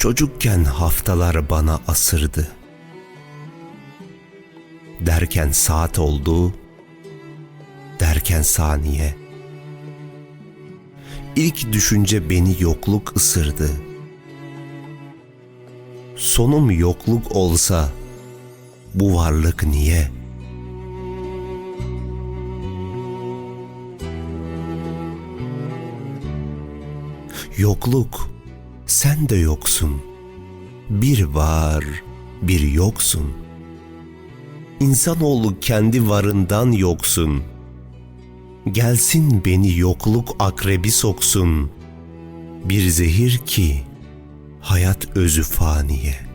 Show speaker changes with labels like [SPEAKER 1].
[SPEAKER 1] Çocukken haftalar bana asırdı. Derken saat oldu, derken saniye. İlk düşünce beni yokluk ısırdı. Sonum yokluk olsa bu varlık niye? Yokluk, sen de yoksun. Bir var, bir yoksun. İnsanoğlu kendi varından yoksun. Gelsin beni yokluk akrebi soksun. Bir zehir ki hayat özü faniye.''